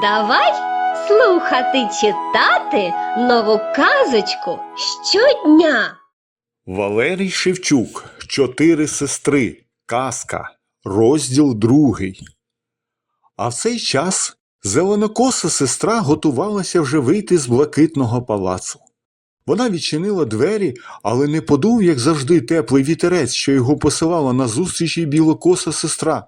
Давай слухати читати нову казочку щодня. Валерій Шевчук Чотири сестри. Казка. Розділ другий. А в цей час зеленокоса сестра готувалася вже вийти з блакитного палацу. Вона відчинила двері, але не подув, як завжди, теплий вітерець, що його посилала назустріч їй білокоса сестра.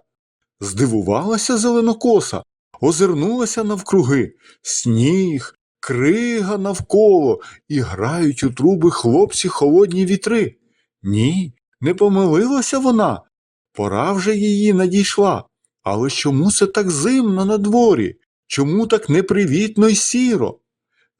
Здивувалася зеленокоса, озирнулася навкруги. Сніг, крига навколо, і грають у труби хлопці холодні вітри. Ні, не помилилася вона. Пора вже її надійшла. Але чому це так зимно на дворі? Чому так непривітно й сіро?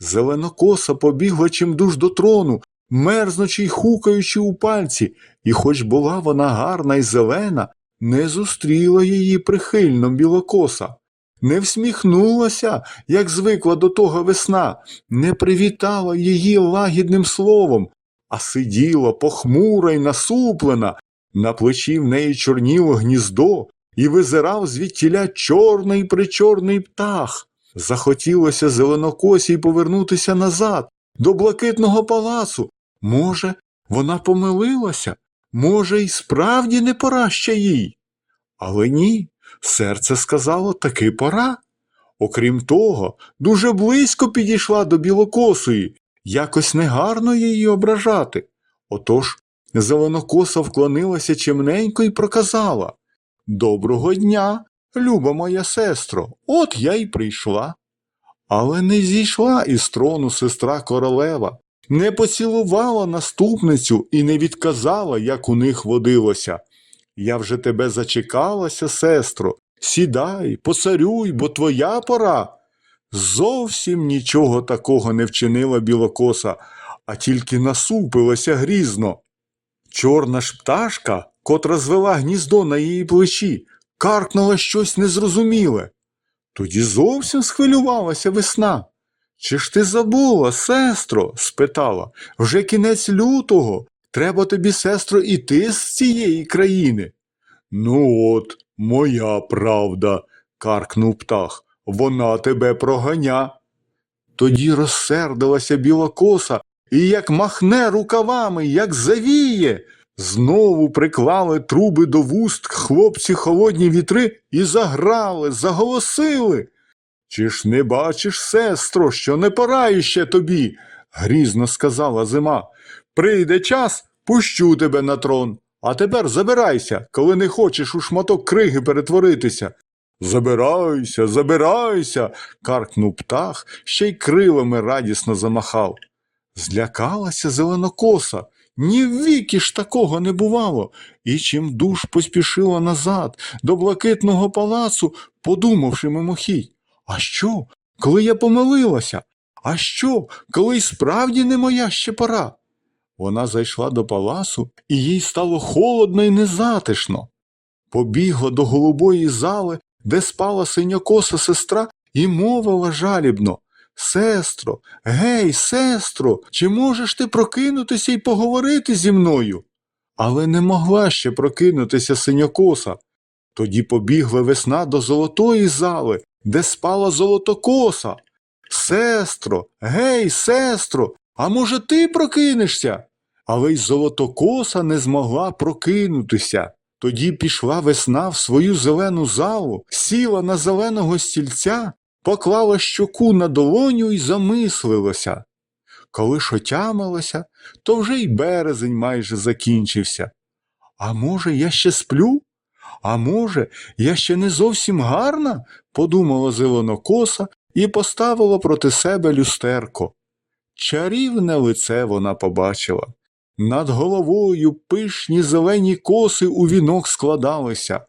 Зеленокоса побігла чимдуж до трону, мерзнучи й хукаючи у пальці, і хоч була вона гарна й зелена, не зустріла її прихильно білокоса. Не всміхнулася, як звикла до того весна, не привітала її лагідним словом, а сиділа похмура й насуплена, на плечі в неї чорніло гніздо, і визирав звідтіля чорний причорний птах. Захотілося зеленокосій повернутися назад, до блакитного палацу. Може, вона помилилася, може, й справді не пора ще їй. Але ні, серце сказало таки пора. Окрім того, дуже близько підійшла до білокосої, якось негарно її ображати. Отож зеленокоса вклонилася чемненько і проказала Доброго дня, люба моя сестро, от я й прийшла. Але не зійшла із трону сестра королева, не поцілувала наступницю і не відказала, як у них водилося. Я вже тебе зачекалася, сестро, сідай, поцарюй, бо твоя пора. Зовсім нічого такого не вчинила білокоса, а тільки насупилася грізно. Чорна ж пташка, котра звела гніздо на її плечі, каркнула щось незрозуміле. Тоді зовсім схвилювалася весна. Чи ж ти забула, сестро? спитала. Вже кінець лютого. Треба тобі, сестро, іти з цієї країни. Ну от, моя правда, каркнув птах. Вона тебе проганя. Тоді розсердилася біла коса і як махне рукавами, як завіє. Знову приклали труби до вуст хлопці холодні вітри і заграли, заголосили. Чи ж не бачиш, сестро, що не пора іще тобі? грізно сказала зима. Прийде час, пущу тебе на трон. А тепер забирайся, коли не хочеш у шматок криги перетворитися. Забирайся, забирайся. каркнув птах, ще й крилами радісно замахав. Злякалася зеленокоса. Ні в віки ж такого не бувало, і чим душ поспішила назад, до блакитного палацу, подумавши мимохідь. А що, коли я помилилася? А що, коли й справді не моя ще пора? Вона зайшла до палацу, і їй стало холодно і незатишно. Побігла до голубої зали, де спала синьокоса сестра, і мовила жалібно Сестро, гей, сестро, чи можеш ти прокинутися і поговорити зі мною? Але не могла ще прокинутися синьокоса. Тоді побігла весна до золотої зали, де спала золотокоса. Сестро, гей, сестро, а може ти прокинешся? Але й золотокоса не змогла прокинутися. Тоді пішла весна в свою зелену залу, сіла на зеленого стільця, поклала щоку на долоню і замислилася. Коли ж отямилася, то вже й березень майже закінчився. А може, я ще сплю? А може, я ще не зовсім гарна? подумала зеленокоса і поставила проти себе люстерко. Чарівне лице вона побачила. Над головою пишні зелені коси у вінок складалися.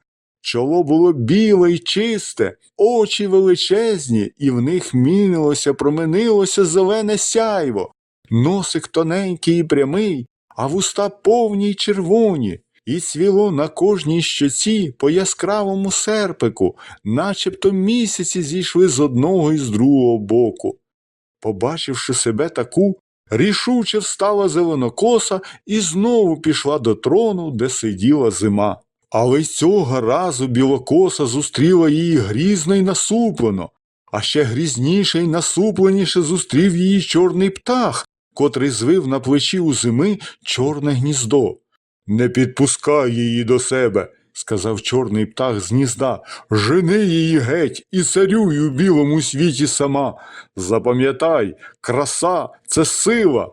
Чоло було біле й чисте, очі величезні, і в них мінилося, променилося зелене сяйво, носик тоненький і прямий, а вуста повні й червоні, і цвіло на кожній щоці по яскравому серпику, начебто місяці зійшли з одного і з другого боку. Побачивши себе таку, рішуче встала зеленокоса і знову пішла до трону, де сиділа зима. Але й цього разу білокоса зустріла її грізно й насуплено, А ще грізніше й насупленіше зустрів її чорний птах, котрий звив на плечі у зими чорне гніздо. Не підпускай її до себе, сказав чорний птах з гнізда. Жени її геть і царюй у білому світі сама. Запам'ятай, краса це сила.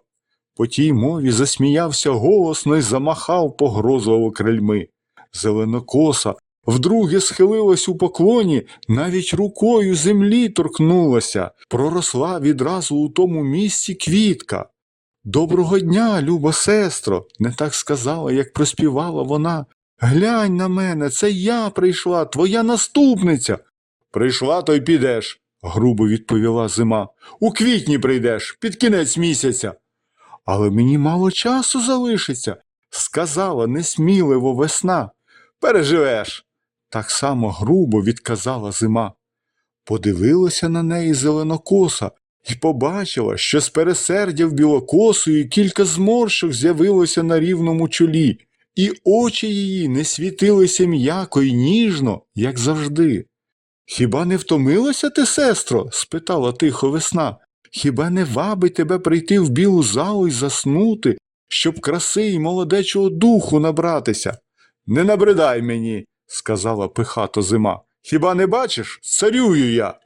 По тій мові засміявся голосно й замахав погрозливо крильми. Зеленокоса вдруге схилилась у поклоні, навіть рукою землі торкнулася, проросла відразу у тому місці квітка. Доброго дня, люба сестро, не так сказала, як проспівала вона. Глянь на мене, це я прийшла, твоя наступниця. Прийшла, то й підеш, грубо відповіла зима. У квітні прийдеш, під кінець місяця. Але мені мало часу залишиться, сказала несміливо весна. Переживеш. Так само грубо відказала зима. Подивилася на неї зеленокоса і побачила, що з пересердя в білокосої кілька зморшок з'явилося на рівному чолі, і очі її не світилися м'яко й ніжно, як завжди. Хіба не втомилася ти, сестро? спитала тихо весна. Хіба не вабить тебе прийти в білу залу й заснути, щоб краси й молодечого духу набратися? Не набридай мені, сказала пихато зима. Хіба не бачиш? Царюю я.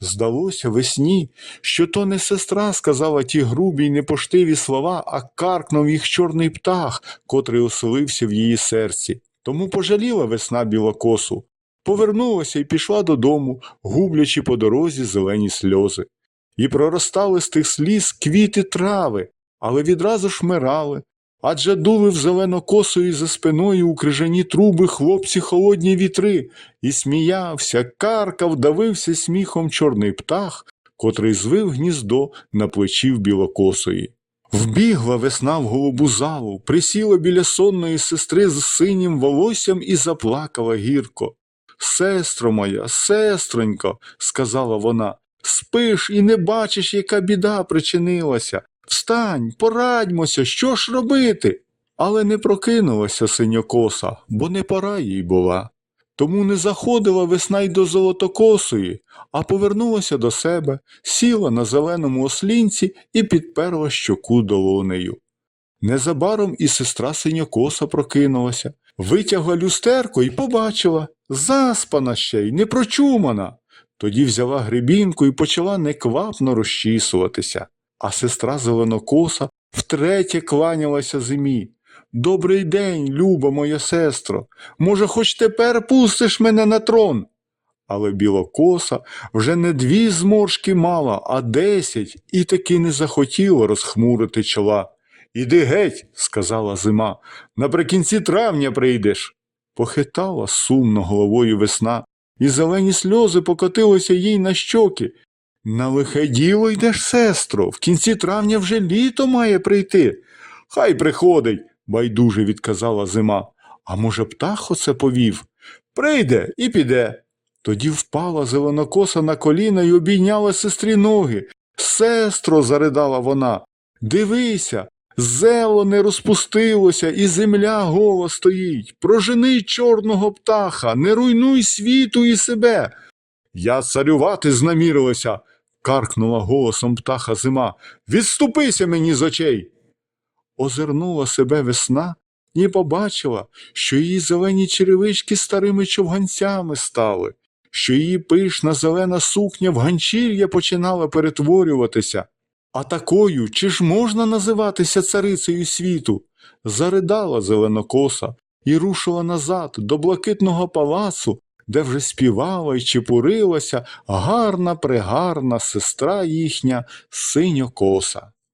Здалося весні, що то не сестра сказала ті грубі й непоштиві слова, а каркнув їх чорний птах, котрий оселився в її серці. Тому пожаліла весна білокосу, повернулася і пішла додому, гублячи по дорозі зелені сльози. І проростали з тих сліз квіти трави, але відразу шмирали, адже дули в зеленокосої за спиною у крижані труби хлопці холодні вітри, і сміявся, каркав, давився сміхом чорний птах, котрий звив гніздо на плечі в білокосої. Вбігла весна в голубу залу, присіла біля сонної сестри з синім волоссям і заплакала гірко. Сестро моя, сестронько, сказала вона, спиш і не бачиш, яка біда причинилася. Встань, порадьмося, що ж робити? Але не прокинулася синьокоса, бо не пора їй була. Тому не заходила весна й до золотокосої, а повернулася до себе, сіла на зеленому ослінці і підперла щоку долонею. Незабаром і сестра синьокоса прокинулася, витягла люстерко і побачила заспана ще й непрочумана. Тоді взяла гребінку і почала неквапно розчісуватися, а сестра зеленокоса втретє кланялася зимі. Добрий день, люба моя сестро. Може, хоч тепер пустиш мене на трон? Але білокоса вже не дві зморшки мала, а десять, і таки не захотіла розхмурити чола. Іди геть, сказала зима, наприкінці травня прийдеш. Похитала сумно головою весна, і зелені сльози покотилися їй на щоки. На лихе діло йдеш, сестро, в кінці травня вже літо має прийти. Хай приходить, байдуже відказала зима. А може, птах оце повів? Прийде і піде. Тоді впала зеленокоса на коліна і обійняла сестрі ноги. Сестро, заридала вона, дивися, зело не розпустилося, і земля гола стоїть. Прожени чорного птаха, не руйнуй світу і себе. Я царювати знамірилася, каркнула голосом птаха зима. Відступися мені з очей. Озирнула себе весна і побачила, що її зелені черевички старими човганцями стали, що її пишна зелена сукня в ганчір'я починала перетворюватися. А такою чи ж можна називатися царицею світу? Заридала зеленокоса і рушила назад до блакитного палацу, де вже співала й чепурилася гарна прегарна сестра їхня синьокоса.